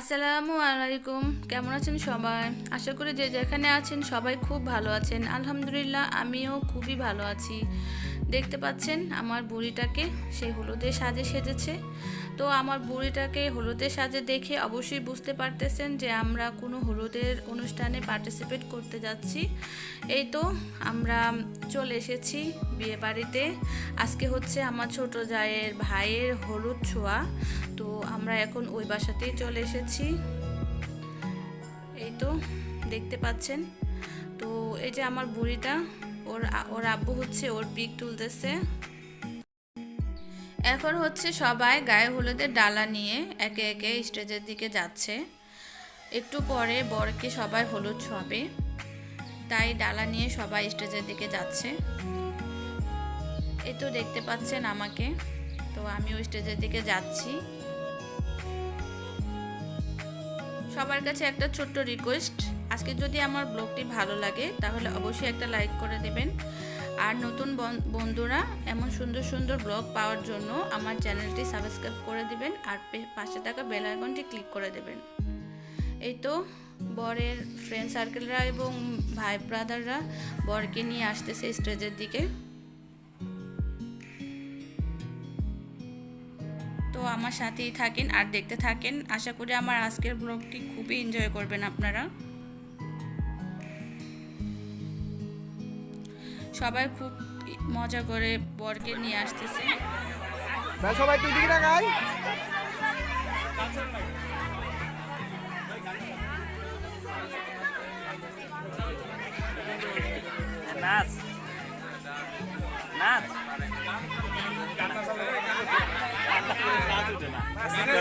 আসসালামু আলাইকুম। কেমন আছেন সবাই? আশা করি যে যেখানে আছেন সবাই খুব ভালো আছেন। আলহামদুলিল্লাহ, আমিও খুবই ভালো আছি। দেখতে পাচ্ছেন আমার বুড়িটাকে সেই হলুদে সাজে সেজেছে। তো আমার বুড়িটাকে হলুদে সাজে দেখে অবশ্যই বুঝতে পারতেছেন যে আমরা কোনো হলুদের অনুষ্ঠানে পার্টিসিপেট করতে যাচ্ছি। এই তো আমরা চলে এসেছি বিয়ে বাড়িতে। আজকে হচ্ছে আমার ছোট জায়ের ভাইয়ের হলুদ ছোঁয়া। তো আমরা এখন ওই বাসাতেই চলে এসেছি। এই তো দেখতে পাচ্ছেন। তো এই যে আমার বুড়িটা ওর ওর আব্বু হচ্ছে ওর পিক তুলতেছে। এখন হচ্ছে সবাই গায়ে হলুদের ডালা নিয়ে একে একে স্টেজের দিকে যাচ্ছে। একটু পরে বরকে সবাই হলুদ ছোঁয়াবে তাই ডালা নিয়ে সবাই স্টেজের দিকে যাচ্ছে। এই তো দেখতে পাচ্ছেন আমাকে, তো আমিও স্টেজের দিকে যাচ্ছি। সবার কাছে একটা ছোট্ট রিকোয়েস্ট আজকে যদি আমার ব্লগটি ভালো লাগে, তাহলে অবশ্যই একটা লাইক করে দেবেন। আর নতুন বন্ধুরা, এমন সুন্দর সুন্দর ব্লগ পাওয়ার জন্য আমার চ্যানেলটি সাবস্ক্রাইব করে দিবেন আর পাশে থাকা বেল আইকনটি ক্লিক করে দেবেন। এই তো, বরের ফ্রেন্ড সার্কেলরা এবং ভাই ব্রাদাররা বরকে নিয়ে আসতেছে স্টেজের দিকে। তো আমার সাথেই থাকেন আর দেখতে থাকেন। আশা করি আমার আজকের ব্লগটি খুবই এনজয় করবেন আপনারা। সবাই খুব মজা করে বরকে নিয়ে আসতেছে। সবাই তুই দিকে গাই নাচ। নাচ।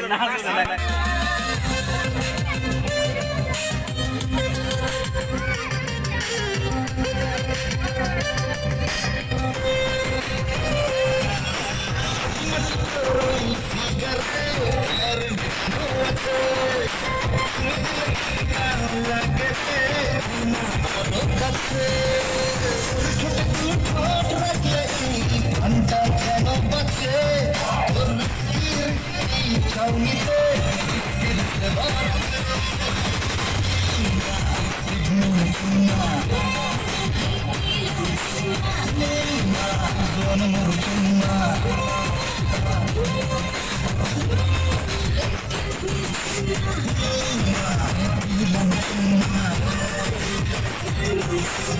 নাচ Peace.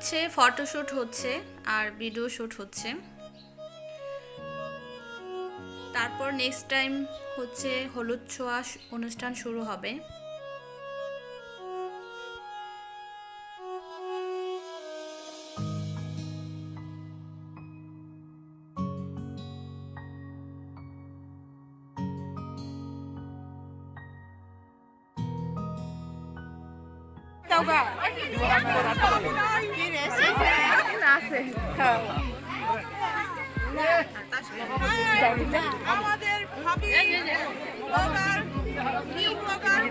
হচ্ছে ফটোশ্যুট হচ্ছে আর ভিডিও শ্যুট হচ্ছে। তারপর নেক্সট টাইম হচ্ছে হলুদ ছোঁয়া অনুষ্ঠান শুরু হবে। আমাদের ভাবি ব্লগার নিউ ব্লগার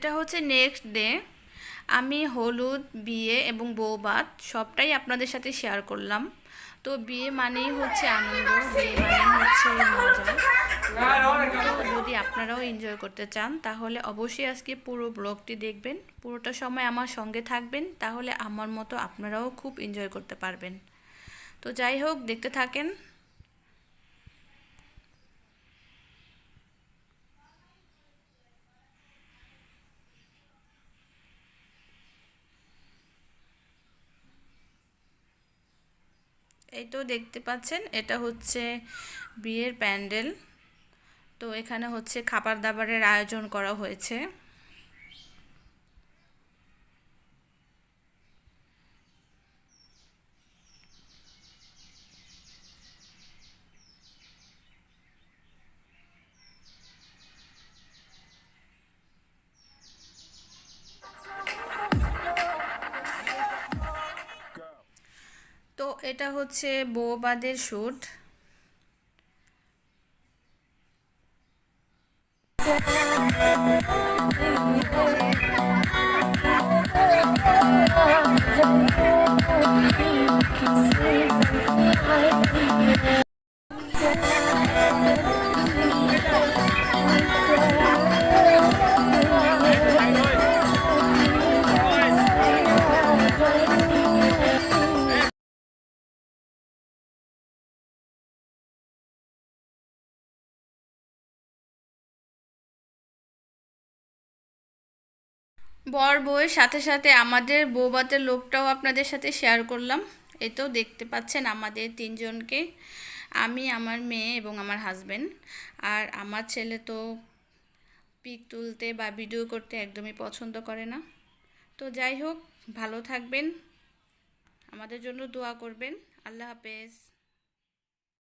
এটা হচ্ছে নেক্সট ডে আমি হলুদ, বিয়ে এবং বৌবাত সবটাই আপনাদের সাথে শেয়ার করলাম। তো বিয়ে মানেই হচ্ছে আনন্দ হচ্ছে যদি আপনারাও এনজয় করতে চান, তাহলে অবশ্যই আজকে পুরো ব্লগটি দেখবেন। পুরোটা সময় আমার সঙ্গে থাকবেন, তাহলে আমার মতো আপনারাও খুব এনজয় করতে পারবেন। তো যাই হোক, দেখতে থাকেন। এই তো দেখতে পাচ্ছেন, এটা হচ্ছে বিয়ের প্যান্ডেল। তো এখানে হচ্ছে খাবার দাবারের আয়োজন করা হয়েছে। এটা হচ্ছে বৌবাদের শ্যুট বর বউয়ের সাথে সাথে আমাদের বৌবাতের লোকটাও আপনাদের সাথে শেয়ার করলাম। এই তো দেখতে পাচ্ছেন আমাদের তিনজনকে। আমি, আমার মেয়ে এবং আমার হাজবেন্ড আর আমার ছেলে তো পিক তুলতে বা ভিডিও করতে একদমই পছন্দ করে না। তো যাই হোক, ভালো থাকবেন। আমাদের জন্য দোয়া করবেন। আল্লাহ হাফেজ।